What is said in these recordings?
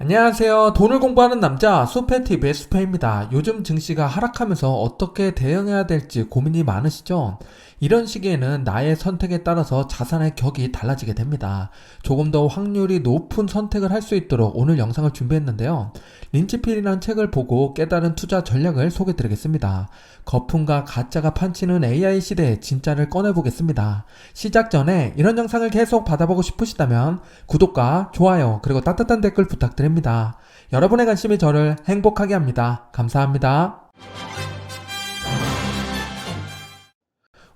안녕하세요. 돈을 공부하는 남자 수페TV의 수페입니다. 요즘 증시가 하락하면서 어떻게 대응해야 될지 고민이 많으시죠? 이런 시기에는 나의 선택에 따라서 자산의 격이 달라지게 됩니다. 조금 더 확률이 높은 선택을 할 수 있도록 오늘 영상을 준비했는데요. 린치필이라는 책을 보고 깨달은 투자 전략을 소개해 드리겠습니다. 거품과 가짜가 판치는 AI 시대의 진짜를 꺼내보겠습니다. 시작 전에 이런 영상을 계속 받아보고 싶으시다면 구독과 좋아요 그리고 따뜻한 댓글 부탁드립니다. 여러분의 관심이 저를 행복하게 합니다. 감사합니다.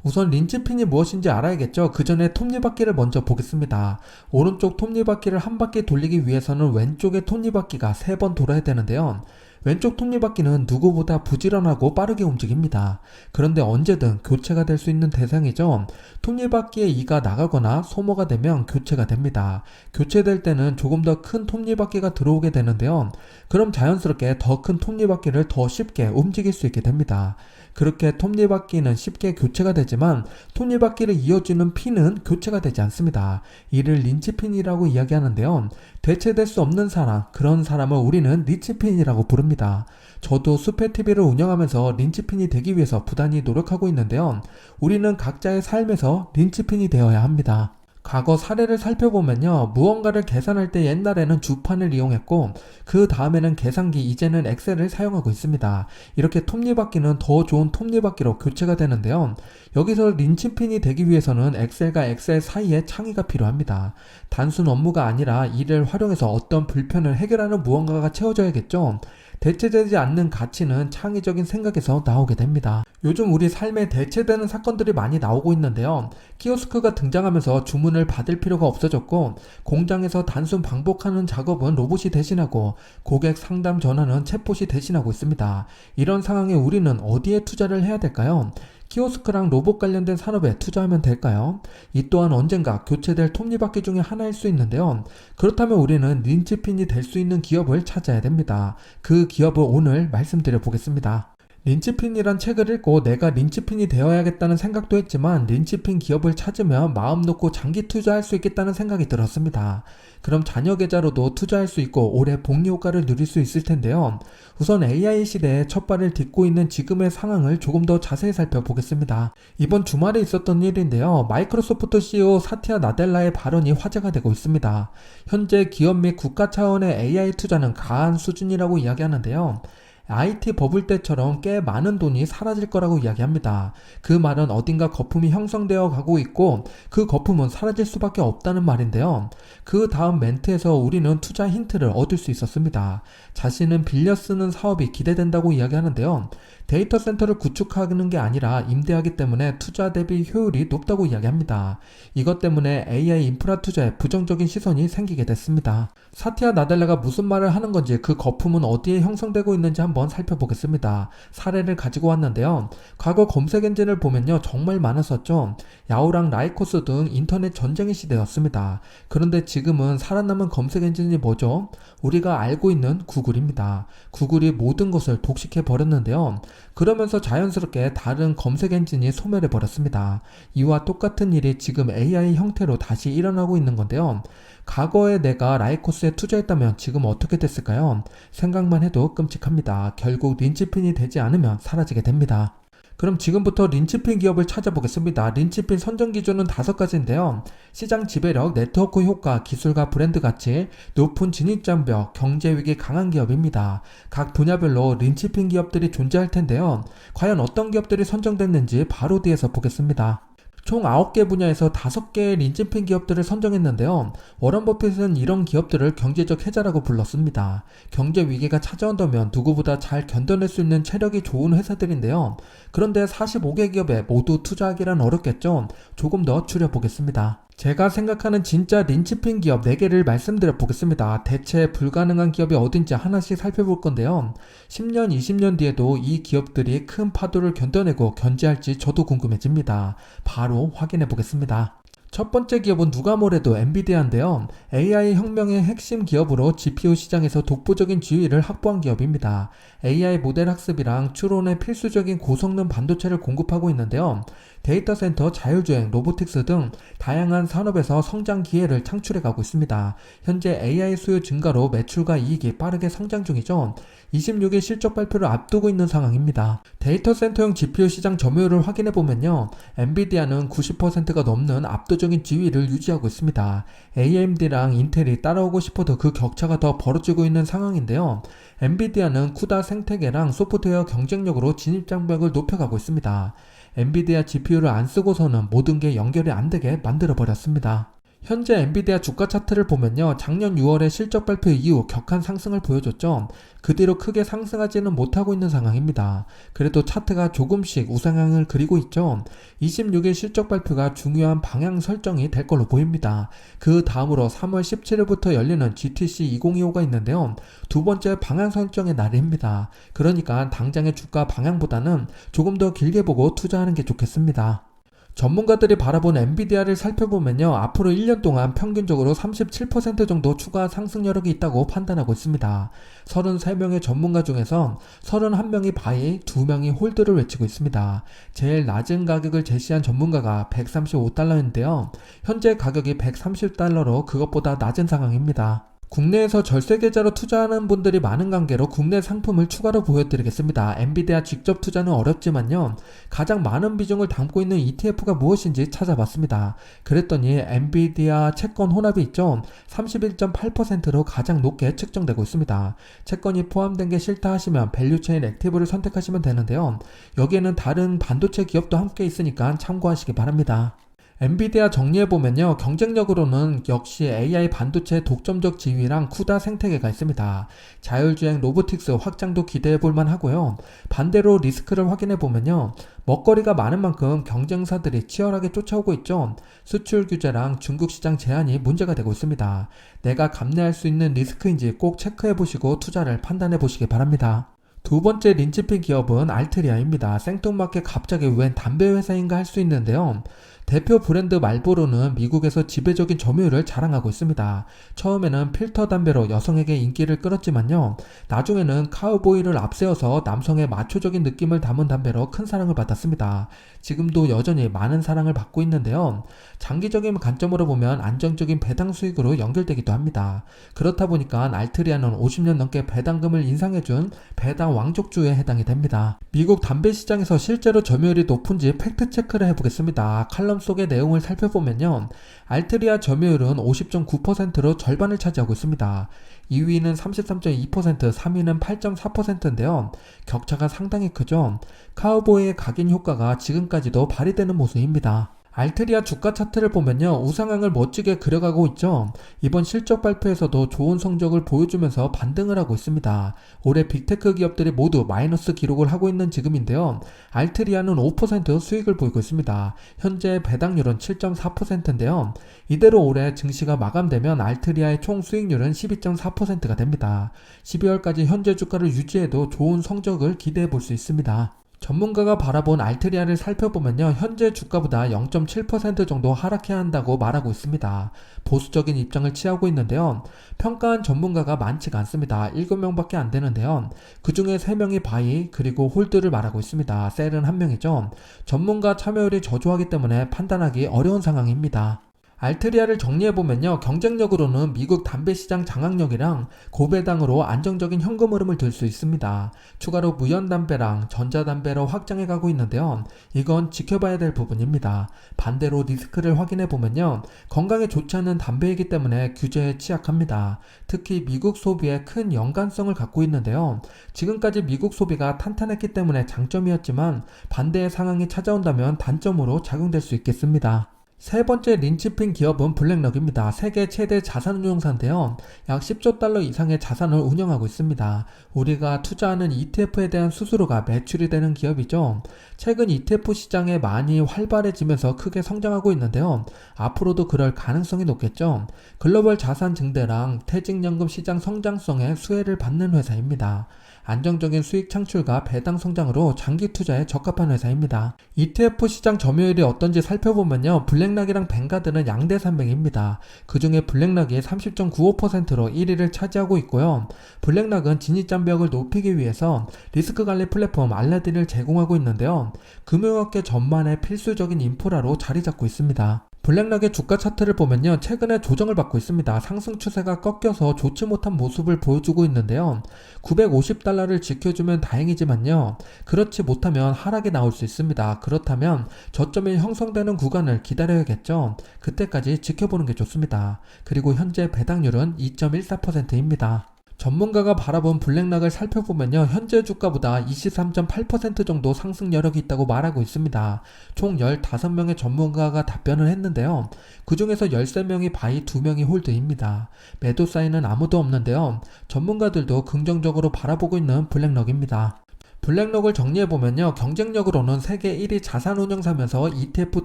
우선 린치핀이 무엇인지 알아야겠죠. 그 전에 톱니바퀴를 먼저 보겠습니다. 오른쪽 톱니바퀴를 한 바퀴 돌리기 위해서는 왼쪽의 톱니바퀴가 세 번 돌아야 되는데요. 왼쪽 톱니바퀴는 누구보다 부지런하고 빠르게 움직입니다. 그런데 언제든 교체가 될 수 있는 대상이죠. 톱니바퀴의 이가 나가거나 소모가 되면 교체가 됩니다. 교체될 때는 조금 더 큰 톱니바퀴가 들어오게 되는데요. 그럼 자연스럽게 더 큰 톱니바퀴를 더 쉽게 움직일 수 있게 됩니다. 그렇게 톱니바퀴는 쉽게 교체가 되지만 톱니바퀴를 이어주는 핀은 교체가 되지 않습니다. 이를 린치핀이라고 이야기하는데요. 대체될 수 없는 사람, 그런 사람을 우리는 린치핀이라고 부릅니다. 저도 수페TV를 운영하면서 린치핀이 되기 위해서 부단히 노력하고 있는데요. 우리는 각자의 삶에서 린치핀이 되어야 합니다. 과거 사례를 살펴보면요. 무언가를 계산할 때 옛날에는 주판을 이용했고 그 다음에는 계산기 이제는 엑셀을 사용하고 있습니다. 이렇게 톱니바퀴는 더 좋은 톱니바퀴로 교체가 되는데요. 여기서 린치핀이 되기 위해서는 엑셀과 엑셀 사이에 창의가 필요합니다. 단순 업무가 아니라 이를 활용해서 어떤 불편을 해결하는 무언가가 채워져야겠죠. 대체되지 않는 가치는 창의적인 생각에서 나오게 됩니다. 요즘 우리 삶에 대체되는 사건들이 많이 나오고 있는데요. 키오스크가 등장하면서 주문을 받을 필요가 없어졌고 공장에서 단순 반복하는 작업은 로봇이 대신하고 고객 상담 전화는 챗봇이 대신하고 있습니다. 이런 상황에 우리는 어디에 투자를 해야 될까요? 키오스크랑 로봇 관련된 산업에 투자하면 될까요? 이 또한 언젠가 교체될 톱니바퀴 중에 하나일 수 있는데요. 그렇다면 우리는 린치핀이 될 수 있는 기업을 찾아야 됩니다. 그 기업을 오늘 말씀드려 보겠습니다. 린치핀이란 책을 읽고 내가 린치핀이 되어야겠다는 생각도 했지만 린치핀 기업을 찾으면 마음 놓고 장기 투자할 수 있겠다는 생각이 들었습니다. 그럼 자녀 계좌로도 투자할 수 있고 오래 복리 효과를 누릴 수 있을 텐데요. 우선 AI 시대에 첫 발을 딛고 있는 지금의 상황을 조금 더 자세히 살펴보겠습니다. 이번 주말에 있었던 일인데요. 마이크로소프트 CEO 사티아 나델라의 발언이 화제가 되고 있습니다. 현재 기업 및 국가 차원의 AI 투자는 가한 수준이라고 이야기하는데요. IT 버블 때처럼 꽤 많은 돈이 사라질 거라고 이야기합니다. 그 말은 어딘가 거품이 형성되어 가고 있고 그 거품은 사라질 수밖에 없다는 말인데요. 그 다음 멘트에서 우리는 투자 힌트를 얻을 수 있었습니다. 자신은 빌려 쓰는 사업이 기대된다고 이야기하는데요. 데이터 센터를 구축하는 게 아니라 임대하기 때문에 투자 대비 효율이 높다고 이야기합니다. 이것 때문에 AI 인프라 투자에 부정적인 시선이 생기게 됐습니다. 사티아 나델라가 무슨 말을 하는 건지 그 거품은 어디에 형성되고 있는지 한번 살펴보겠습니다. 사례를 가지고 왔는데요. 과거 검색 엔진을 보면요. 정말 많았었죠. 야후랑 라이코스 등 인터넷 전쟁의 시대였습니다. 그런데 지금은 살아남은 검색 엔진이 뭐죠? 우리가 알고 있는 구글입니다. 구글이 모든 것을 독식해 버렸는데요. 그러면서 자연스럽게 다른 검색 엔진이 소멸해 버렸습니다. 이와 똑같은 일이 지금 AI 형태로 다시 일어나고 있는 건데요. 과거에 내가 라이코스에 투자했다면 지금 어떻게 됐을까요? 생각만 해도 끔찍합니다. 결국 린치핀이 되지 않으면 사라지게 됩니다. 그럼 지금부터 린치핀 기업을 찾아보겠습니다. 린치핀 선정 기준은 다섯 가지인데요. 시장 지배력, 네트워크 효과, 기술과 브랜드 가치, 높은 진입장벽, 경제 위기 강한 기업입니다. 각 분야별로 린치핀 기업들이 존재할 텐데요. 과연 어떤 기업들이 선정됐는지 바로 뒤에서 보겠습니다. 총 9개 분야에서 5개의 린치핀 기업들을 선정했는데요. 워런 버핏은 이런 기업들을 경제적 해자라고 불렀습니다. 경제 위기가 찾아온다면 누구보다 잘 견뎌낼 수 있는 체력이 좋은 회사들인데요. 그런데 45개 기업에 모두 투자하기란 어렵겠죠. 조금 더 줄여보겠습니다. 제가 생각하는 진짜 린치핀 기업 4개를 말씀드려 보겠습니다. 대체 불가능한 기업이 어딘지 하나씩 살펴볼 건데요. 10년, 20년 뒤에도 이 기업들이 큰 파도를 견뎌내고 견제할지 저도 궁금해집니다. 바로 확인해 보겠습니다. 첫 번째 기업은 누가 뭐래도 엔비디아인데요. AI 혁명의 핵심 기업으로 GPU 시장에서 독보적인 지위를 확보한 기업입니다. AI 모델 학습이랑 추론에 필수적인 고성능 반도체를 공급하고 있는데요. 데이터 센터, 자율주행, 로보틱스 등 다양한 산업에서 성장 기회를 창출해 가고 있습니다. 현재 AI 수요 증가로 매출과 이익이 빠르게 성장 중이죠. 26일 실적 발표를 앞두고 있는 상황입니다. 데이터 센터용 GPU 시장 점유율을 확인해 보면요. 엔비디아는 90%가 넘는 압도적인 지위를 유지하고 있습니다. AMD랑 인텔이 따라오고 싶어도 그 격차가 더 벌어지고 있는 상황인데요. 엔비디아는 쿠다 생태계랑 소프트웨어 경쟁력으로 진입 장벽을 높여가고 있습니다. 엔비디아 GPU를 안 쓰고서는 모든 게 연결이 안 되게 만들어 버렸습니다. 현재 엔비디아 주가 차트를 보면요. 작년 6월에 실적 발표 이후 격한 상승을 보여줬죠. 그 뒤로 크게 상승하지는 못하고 있는 상황입니다. 그래도 차트가 조금씩 우상향을 그리고 있죠. 26일 실적 발표가 중요한 방향 설정이 될 걸로 보입니다. 그 다음으로 3월 17일부터 열리는 GTC 2025가 있는데요. 두 번째 방향 설정의 날입니다. 그러니까 당장의 주가 방향보다는 조금 더 길게 보고 투자하는 게 좋겠습니다. 전문가들이 바라본 엔비디아를 살펴보면요. 앞으로 1년 동안 평균적으로 37% 정도 추가 상승 여력이 있다고 판단하고 있습니다. 33명의 전문가 중에선 31명이 바이, 2명이 홀드를 외치고 있습니다. 제일 낮은 가격을 제시한 전문가가 135달러인데요. 현재 가격이 130달러로 그것보다 낮은 상황입니다. 국내에서 절세 계좌로 투자하는 분들이 많은 관계로 국내 상품을 추가로 보여드리겠습니다. 엔비디아 직접 투자는 어렵지만요. 가장 많은 비중을 담고 있는 ETF가 무엇인지 찾아봤습니다. 그랬더니 엔비디아 채권 혼합이 있죠. 31.8%로 가장 높게 측정되고 있습니다. 채권이 포함된 게 싫다 하시면 밸류체인 액티브를 선택하시면 되는데요. 여기에는 다른 반도체 기업도 함께 있으니까 참고하시기 바랍니다. 엔비디아 정리해보면요. 경쟁력으로는 역시 AI 반도체 독점적 지위랑 쿠다 생태계가 있습니다. 자율주행 로보틱스 확장도 기대해볼만 하고요. 반대로 리스크를 확인해보면요. 먹거리가 많은 만큼 경쟁사들이 치열하게 쫓아오고 있죠. 수출 규제랑 중국 시장 제한이 문제가 되고 있습니다. 내가 감내할 수 있는 리스크인지 꼭 체크해보시고 투자를 판단해보시기 바랍니다. 두 번째 린치핀 기업은 알트리아입니다. 생뚱맞게 갑자기 웬 담배 회사인가 할 수 있는데요. 대표 브랜드 말보로는 미국에서 지배적인 점유율을 자랑하고 있습니다. 처음에는 필터 담배로 여성에게 인기를 끌었지만요. 나중에는 카우보이를 앞세워서 남성의 마초적인 느낌을 담은 담배로 큰 사랑을 받았습니다. 지금도 여전히 많은 사랑을 받고 있는데요. 장기적인 관점으로 보면 안정적인 배당 수익으로 연결되기도 합니다. 그렇다 보니까 알트리아는 50년 넘게 배당금을 인상해준 배당 왕족주에 해당이 됩니다. 미국 담배 시장에서 실제로 점유율이 높은지 팩트 체크를 해보겠습니다. 칼럼 속의 내용을 살펴보면요. 알트리아 점유율은 50.9%로 절반을 차지하고 있습니다. 2위는 33.2%, 3위는 8.4%인데요. 격차가 상당히 크죠. 카우보이의 각인 효과가 지금까지도 발휘되는 모습입니다. 알트리아 주가 차트를 보면요. 우상향을 멋지게 그려가고 있죠. 이번 실적 발표에서도 좋은 성적을 보여주면서 반등을 하고 있습니다. 올해 빅테크 기업들이 모두 마이너스 기록을 하고 있는 지금인데요. 알트리아는 5% 수익을 보이고 있습니다. 현재 배당률은 7.4%인데요. 이대로 올해 증시가 마감되면 알트리아의 총 수익률은 12.4%가 됩니다. 12월까지 현재 주가를 유지해도 좋은 성적을 기대해 볼 수 있습니다. 전문가가 바라본 알트리아를 살펴보면요. 현재 주가보다 0.7% 정도 하락해야 한다고 말하고 있습니다. 보수적인 입장을 취하고 있는데요. 평가한 전문가가 많지가 않습니다. 7명밖에 안 되는데요. 그 중에 3명이 바이 그리고 홀드를 말하고 있습니다. 셀은 1명이죠. 전문가 참여율이 저조하기 때문에 판단하기 어려운 상황입니다. 알트리아를 정리해보면요. 경쟁력으로는 미국 담배 시장 장악력이랑 고배당으로 안정적인 현금 흐름을 들 수 있습니다. 추가로 무연담배랑 전자담배로 확장해 가고 있는데요. 이건 지켜봐야 될 부분입니다. 반대로 리스크를 확인해보면요. 건강에 좋지 않은 담배이기 때문에 규제에 취약합니다. 특히 미국 소비에 큰 연관성을 갖고 있는데요. 지금까지 미국 소비가 탄탄했기 때문에 장점이었지만 반대의 상황이 찾아온다면 단점으로 작용될 수 있겠습니다. 세 번째 린치핀 기업은 블랙럭입니다. 세계 최대 자산 운용사인데요. 약 10조 달러 이상의 자산을 운영하고 있습니다. 우리가 투자하는 ETF에 대한 수수료가 매출이 되는 기업이죠. 최근 ETF 시장에 많이 활발해지면서 크게 성장하고 있는데요. 앞으로도 그럴 가능성이 높겠죠. 글로벌 자산 증대랑 퇴직연금 시장 성장성에 수혜를 받는 회사입니다. 안정적인 수익 창출과 배당 성장으로 장기 투자에 적합한 회사입니다. ETF 시장 점유율이 어떤지 살펴보면요. 블랙 락이랑 뱅가드는 양대 산맥입니다. 그 중에 블랙락이 30.95%로 1위를 차지하고 있고요. 블랙락은 진입장벽을 높이기 위해서 리스크 관리 플랫폼 알라딘을 제공하고 있는데요. 금융업계 전반의 필수적인 인프라로 자리 잡고 있습니다. 블랙락의 주가 차트를 보면요. 최근에 조정을 받고 있습니다. 상승 추세가 꺾여서 좋지 못한 모습을 보여주고 있는데요. 950달러를 지켜주면 다행이지만요. 그렇지 못하면 하락이 나올 수 있습니다. 그렇다면 저점이 형성되는 구간을 기다려야겠죠. 그때까지 지켜보는 게 좋습니다. 그리고 현재 배당률은 2.14%입니다. 전문가가 바라본 블랙락을 살펴보면요. 현재 주가보다 23.8% 정도 상승 여력이 있다고 말하고 있습니다. 총 15명의 전문가가 답변을 했는데요. 그 중에서 13명이 바이, 2명이 홀드입니다. 매도 사인은 아무도 없는데요. 전문가들도 긍정적으로 바라보고 있는 블랙락입니다. 블랙록을 정리해보면요. 경쟁력으로는 세계 1위 자산운용사면서 ETF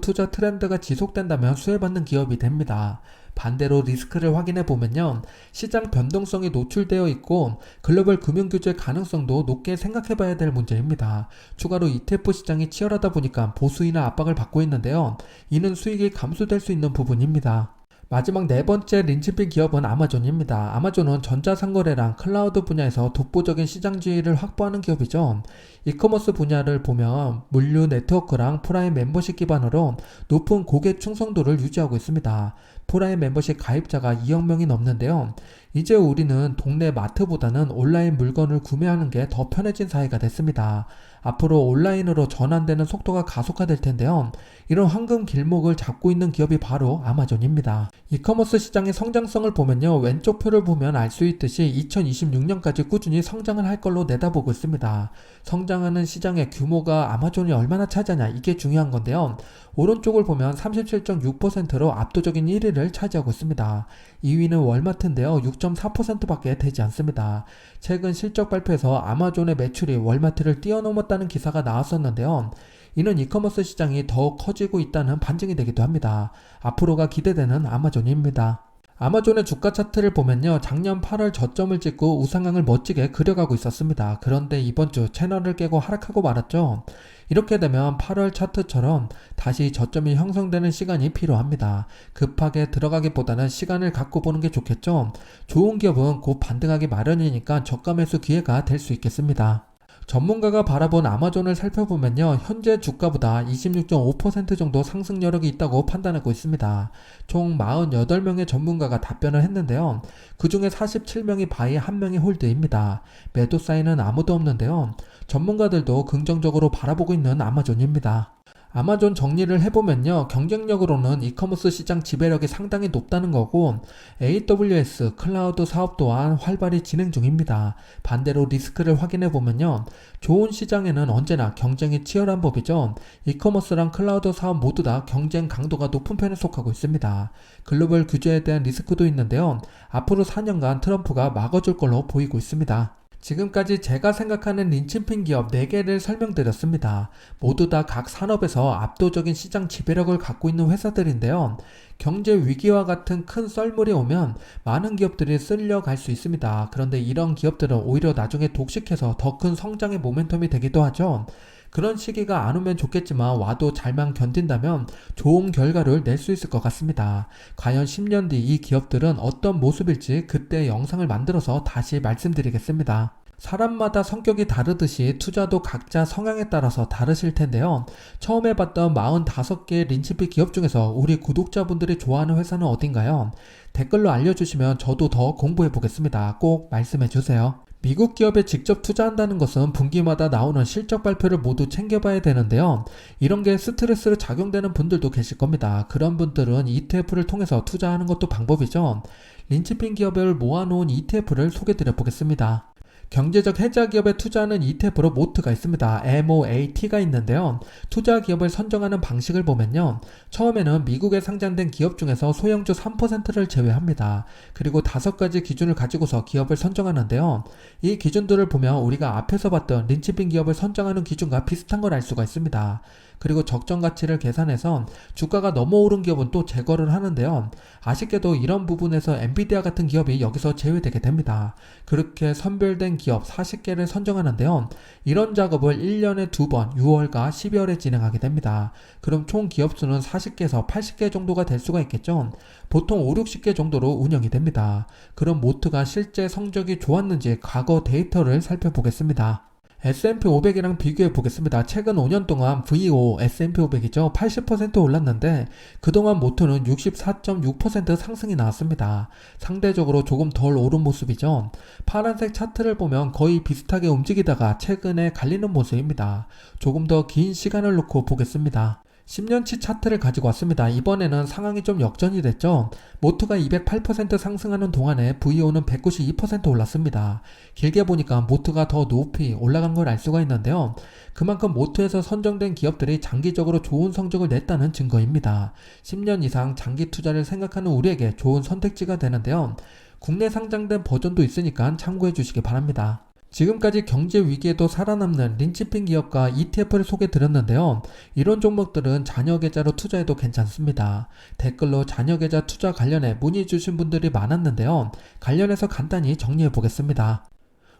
투자 트렌드가 지속된다면 수혜받는 기업이 됩니다. 반대로 리스크를 확인해 보면요. 시장 변동성이 노출되어 있고 글로벌 금융 규제 가능성도 높게 생각해 봐야 될 문제입니다. 추가로 ETF 시장이 치열하다 보니까 보수이나 압박을 받고 있는데요. 이는 수익이 감소될 수 있는 부분입니다. 마지막 네 번째 린치핀 기업은 아마존입니다. 아마존은 전자상거래랑 클라우드 분야에서 독보적인 시장 지위를 확보하는 기업이죠. 이커머스 분야를 보면 물류 네트워크랑 프라임 멤버십 기반으로 높은 고객 충성도를 유지하고 있습니다. 프라임 멤버십 가입자가 2억 명이 넘는데요. 이제 우리는 동네 마트보다는 온라인 물건을 구매하는 게 더 편해진 사회가 됐습니다. 앞으로 온라인으로 전환되는 속도가 가속화될 텐데요. 이런 황금 길목을 잡고 있는 기업이 바로 아마존입니다. 이커머스 시장의 성장성을 보면요. 왼쪽 표를 보면 알 수 있듯이 2026년까지 꾸준히 성장을 할 걸로 내다보고 있습니다. 성장하는 시장의 규모가 아마존이 얼마나 차지하냐 이게 중요한 건데요. 오른쪽을 보면 37.6%로 압도적인 1위를 차지하고 있습니다. 2위는 월마트인데요. 6.4%밖에 되지 않습니다. 최근 실적 발표에서 아마존의 매출이 월마트를 뛰어넘었다 는 기사가 나왔었는데요. 이는 이커머스 시장이 더욱 커지고 있다는 반증이 되기도 합니다. 앞으로가 기대되는 아마존입니다. 아마존의 주가 차트를 보면요. 작년 8월 저점을 찍고 우상향을 멋지게 그려가고 있었습니다. 그런데 이번 주 채널을 깨고 하락하고 말았죠. 이렇게 되면 8월 차트처럼 다시 저점이 형성되는 시간이 필요합니다. 급하게 들어가기보다는 시간을 갖고 보는 게 좋겠죠. 좋은 기업은 곧 반등하기 마련이니까 저가 매수 기회가 될 수 있겠습니다. 전문가가 바라본 아마존을 살펴보면요. 현재 주가보다 26.5% 정도 상승 여력이 있다고 판단하고 있습니다. 총 48명의 전문가가 답변을 했는데요. 그 중에 47명이 바이, 1명이 홀드입니다. 매도 사인은 아무도 없는데요. 전문가들도 긍정적으로 바라보고 있는 아마존입니다. 아마존 정리를 해보면요. 경쟁력으로는 이커머스 시장 지배력이 상당히 높다는 거고 AWS 클라우드 사업 또한 활발히 진행 중입니다. 반대로 리스크를 확인해 보면요. 좋은 시장에는 언제나 경쟁이 치열한 법이죠. 이커머스랑 클라우드 사업 모두 다 경쟁 강도가 높은 편에 속하고 있습니다. 글로벌 규제에 대한 리스크도 있는데요. 앞으로 4년간 트럼프가 막아줄 걸로 보이고 있습니다. 지금까지 제가 생각하는 린치핀 기업 4개를 설명드렸습니다. 모두 다 각 산업에서 압도적인 시장 지배력을 갖고 있는 회사들인데요. 경제 위기와 같은 큰 썰물이 오면 많은 기업들이 쓸려갈 수 있습니다. 그런데 이런 기업들은 오히려 나중에 독식해서 더 큰 성장의 모멘텀이 되기도 하죠. 그런 시기가 안 오면 좋겠지만 와도 잘만 견딘다면 좋은 결과를 낼 수 있을 것 같습니다. 과연 10년 뒤 이 기업들은 어떤 모습일지 그때 영상을 만들어서 다시 말씀드리겠습니다. 사람마다 성격이 다르듯이 투자도 각자 성향에 따라서 다르실 텐데요. 처음에 봤던 45개 린치피 기업 중에서 우리 구독자분들이 좋아하는 회사는 어딘가요? 댓글로 알려주시면 저도 더 공부해 보겠습니다. 꼭 말씀해 주세요. 미국 기업에 직접 투자한다는 것은 분기마다 나오는 실적 발표를 모두 챙겨봐야 되는데요. 이런 게 스트레스로 작용되는 분들도 계실 겁니다. 그런 분들은 ETF를 통해서 투자하는 것도 방법이죠. 린치핀 기업을 모아놓은 ETF를 소개드려 보겠습니다. 경제적 해자 기업에 투자하는 ETF로 모트가 있습니다. MOAT가 있는데요. 투자 기업을 선정하는 방식을 보면요. 처음에는 미국에 상장된 기업 중에서 소형주 3%를 제외합니다. 그리고 다섯 가지 기준을 가지고서 기업을 선정하는데요. 이 기준들을 보면 우리가 앞에서 봤던 린치핀 기업을 선정하는 기준과 비슷한 걸 알 수가 있습니다. 그리고 적정 가치를 계산해서 주가가 넘어 오른 기업은 또 제거를 하는데요. 아쉽게도 이런 부분에서 엔비디아 같은 기업이 여기서 제외되게 됩니다. 그렇게 선별된 기업 40개를 선정하는데요. 이런 작업을 1년에 두 번 6월과 12월에 진행하게 됩니다. 그럼 총 기업 수는 40개에서 80개 정도가 될 수가 있겠죠. 보통 5, 60개 정도로 운영이 됩니다. 그럼 모트가 실제 성적이 좋았는지 과거 데이터를 살펴보겠습니다. S&P 500이랑 비교해 보겠습니다. 최근 5년 동안 VO S&P 500이죠. 80% 올랐는데 그동안 모트는 64.6% 상승이 나왔습니다. 상대적으로 조금 덜 오른 모습이죠. 파란색 차트를 보면 거의 비슷하게 움직이다가 최근에 갈리는 모습입니다. 조금 더 긴 시간을 놓고 보겠습니다. 10년치 차트를 가지고 왔습니다. 이번에는 상황이 좀 역전이 됐죠. 모트가 208% 상승하는 동안에 VO는 192% 올랐습니다. 길게 보니까 모트가 더 높이 올라간 걸 알 수가 있는데요. 그만큼 모트에서 선정된 기업들이 장기적으로 좋은 성적을 냈다는 증거입니다. 10년 이상 장기 투자를 생각하는 우리에게 좋은 선택지가 되는데요. 국내 상장된 버전도 있으니까 참고해 주시기 바랍니다. 지금까지 경제 위기에도 살아남는 린치핀 기업과 ETF를 소개 드렸는데요. 이런 종목들은 자녀 계좌로 투자해도 괜찮습니다. 댓글로 자녀 계좌 투자 관련해 문의 주신 분들이 많았는데요. 관련해서 간단히 정리해 보겠습니다.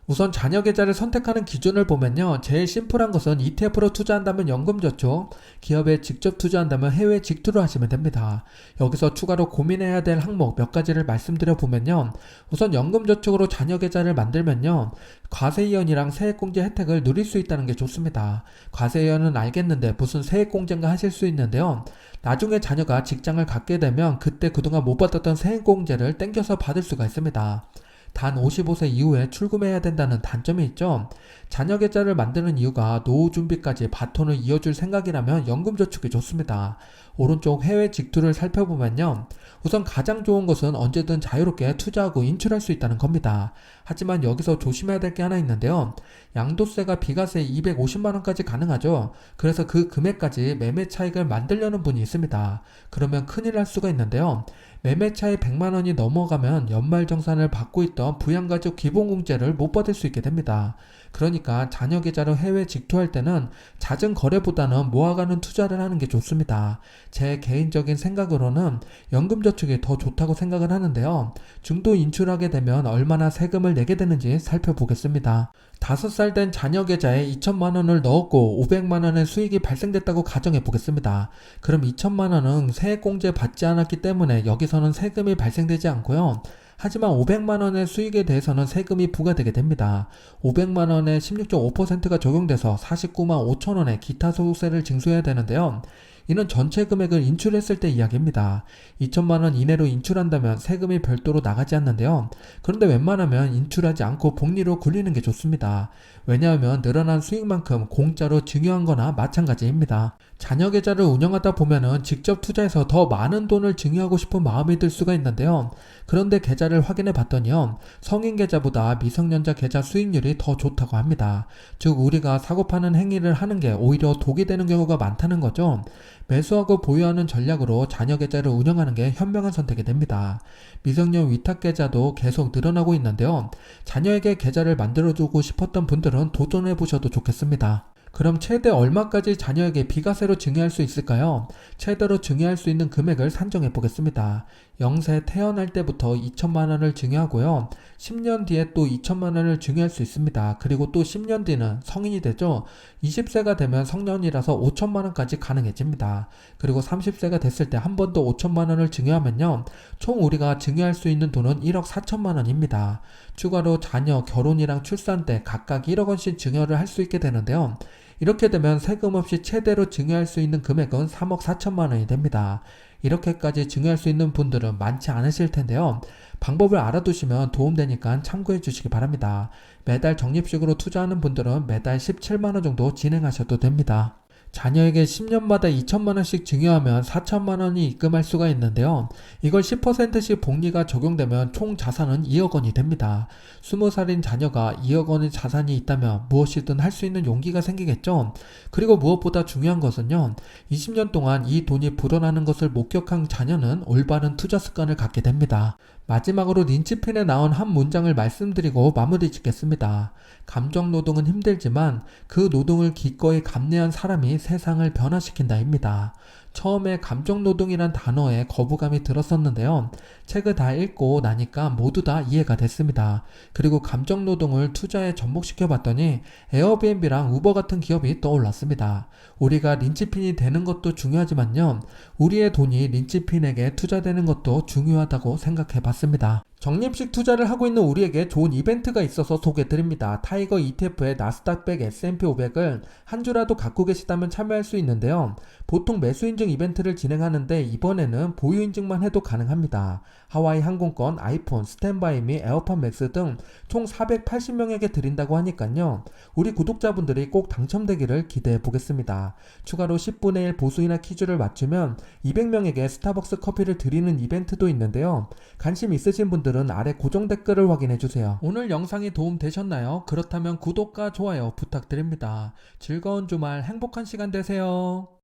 우선 자녀 계좌를 선택하는 기준을 보면요. 제일 심플한 것은 ETF로 투자한다면 연금저축, 기업에 직접 투자한다면 해외 직투를 하시면 됩니다. 여기서 추가로 고민해야 될 항목 몇 가지를 말씀드려 보면요. 우선 연금저축으로 자녀 계좌를 만들면요. 과세이연이랑 세액공제 혜택을 누릴 수 있다는 게 좋습니다. 과세이연은 알겠는데 무슨 세액공제인가 하실 수 있는데요. 나중에 자녀가 직장을 갖게 되면 그때 그동안 못 받았던 세액공제를 땡겨서 받을 수가 있습니다. 단 55세 이후에 출금해야 된다는 단점이 있죠. 자녀 계좌를 만드는 이유가 노후 준비까지 바톤을 이어줄 생각이라면 연금 저축이 좋습니다. 오른쪽 해외 직투를 살펴보면요. 우선 가장 좋은 것은 언제든 자유롭게 투자하고 인출할 수 있다는 겁니다. 하지만 여기서 조심해야 될 게 하나 있는데요. 양도세가 비과세 250만원까지 가능하죠. 그래서 그 금액까지 매매 차익을 만들려는 분이 있습니다. 그러면 큰일 날 수가 있는데요. 매매 차익 100만원이 넘어가면 연말정산을 받고 있던 부양가족 기본공제를 못 받을 수 있게 됩니다. 그러니까 자녀 계좌로 해외 직투할 때는 잦은 거래보다는 모아가는 투자를 하는 게 좋습니다. 제 개인적인 생각으로는 연금저축이 더 좋다고 생각을 하는데요. 중도 인출하게 되면 얼마나 세금을 내게 되는지 살펴보겠습니다. 5살 된 자녀 계좌에 2천만 원을 넣었고 500만 원의 수익이 발생됐다고 가정해 보겠습니다. 그럼 2천만 원은 세액공제 받지 않았기 때문에 여기서는 세금이 발생되지 않고요. 하지만 500만 원의 수익에 대해서는 세금이 부과되게 됩니다. 500만 원에 16.5%가 적용돼서 49만 5천 원의 기타 소득세를 징수해야 되는데요. 이는 전체 금액을 인출했을 때 이야기입니다. 2천만 원 이내로 인출한다면 세금이 별도로 나가지 않는데요. 그런데 웬만하면 인출하지 않고 복리로 굴리는 게 좋습니다. 왜냐하면 늘어난 수익만큼 공짜로 증여한 거나 마찬가지입니다. 자녀 계좌를 운영하다 보면은 직접 투자해서 더 많은 돈을 증여하고 싶은 마음이 들 수가 있는데요. 그런데 계좌를 확인해 봤더니요. 성인 계좌보다 미성년자 계좌 수익률이 더 좋다고 합니다. 즉 우리가 사고 파는 행위를 하는 게 오히려 독이 되는 경우가 많다는 거죠. 매수하고 보유하는 전략으로 자녀 계좌를 운영하는 게 현명한 선택이 됩니다. 미성년 위탁 계좌도 계속 늘어나고 있는데요. 자녀에게 계좌를 만들어 주고 싶었던 분들은 도전해 보셔도 좋겠습니다. 그럼 최대 얼마까지 자녀에게 비과세로 증여할 수 있을까요? 최대로 증여할 수 있는 금액을 산정해 보겠습니다. 0세 태어날 때부터 2천만 원을 증여하고요. 10년 뒤에 또 2천만 원을 증여할 수 있습니다. 그리고 또 10년 뒤는 성인이 되죠. 20세가 되면 성년이라서 5천만 원까지 가능해집니다. 그리고 30세가 됐을 때 한 번 더 5천만 원을 증여하면요. 총 우리가 증여할 수 있는 돈은 1억 4천만 원입니다. 추가로 자녀, 결혼이랑 출산 때 각각 1억 원씩 증여를 할 수 있게 되는데요. 이렇게 되면 세금 없이 최대로 증여할 수 있는 금액은 3억 4천만 원이 됩니다. 이렇게까지 증여할 수 있는 분들은 많지 않으실 텐데요. 방법을 알아두시면 도움되니까 참고해 주시기 바랍니다. 매달 적립식으로 투자하는 분들은 매달 17만원 정도 진행하셔도 됩니다. 자녀에게 10년마다 2천만 원씩 증여하면 4천만 원이 입금할 수가 있는데요. 이걸 10%씩 복리가 적용되면 총 자산은 2억 원이 됩니다. 20살인 자녀가 2억 원의 자산이 있다면 무엇이든 할 수 있는 용기가 생기겠죠. 그리고 무엇보다 중요한 것은요. 20년 동안 이 돈이 불어나는 것을 목격한 자녀는 올바른 투자 습관을 갖게 됩니다. 마지막으로 린치핀에 나온 한 문장을 말씀드리고 마무리 짓겠습니다. 감정 노동은 힘들지만 그 노동을 기꺼이 감내한 사람이 세상을 변화시킨다입니다. 처음에 감정 노동이란 단어에 거부감이 들었었는데요. 책을 다 읽고 나니까 모두 다 이해가 됐습니다. 그리고 감정 노동을 투자에 접목시켜 봤더니 에어비앤비랑 우버 같은 기업이 떠올랐습니다. 우리가 린치핀이 되는 것도 중요하지만요. 우리의 돈이 린치핀에게 투자되는 것도 중요하다고 생각해 봤습니다. 적립식 투자를 하고 있는 우리에게 좋은 이벤트가 있어서 소개해 드립니다. 타이거 ETF의 나스닥 100 S&P 500을 한 주라도 갖고 계시다면 참여할 수 있는데요. 보통 매수 인증 이벤트를 진행하는데 이번에는 보유 인증만 해도 가능합니다. 하와이 항공권, 아이폰, 스탠바이 및 에어팟 맥스 등 총 480명에게 드린다고 하니까요. 우리 구독자분들이 꼭 당첨되기를 기대해 보겠습니다. 추가로 10분의 1 보수이나 퀴즈를 맞추면 200명에게 스타벅스 커피를 드리는 이벤트도 있는데요. 관심 있으신 분들은 아래 고정 댓글을 확인해 주세요. 오늘 영상이 도움 되셨나요? 그렇다면 구독과 좋아요 부탁드립니다. 즐거운 주말 행복한 시간 되세요.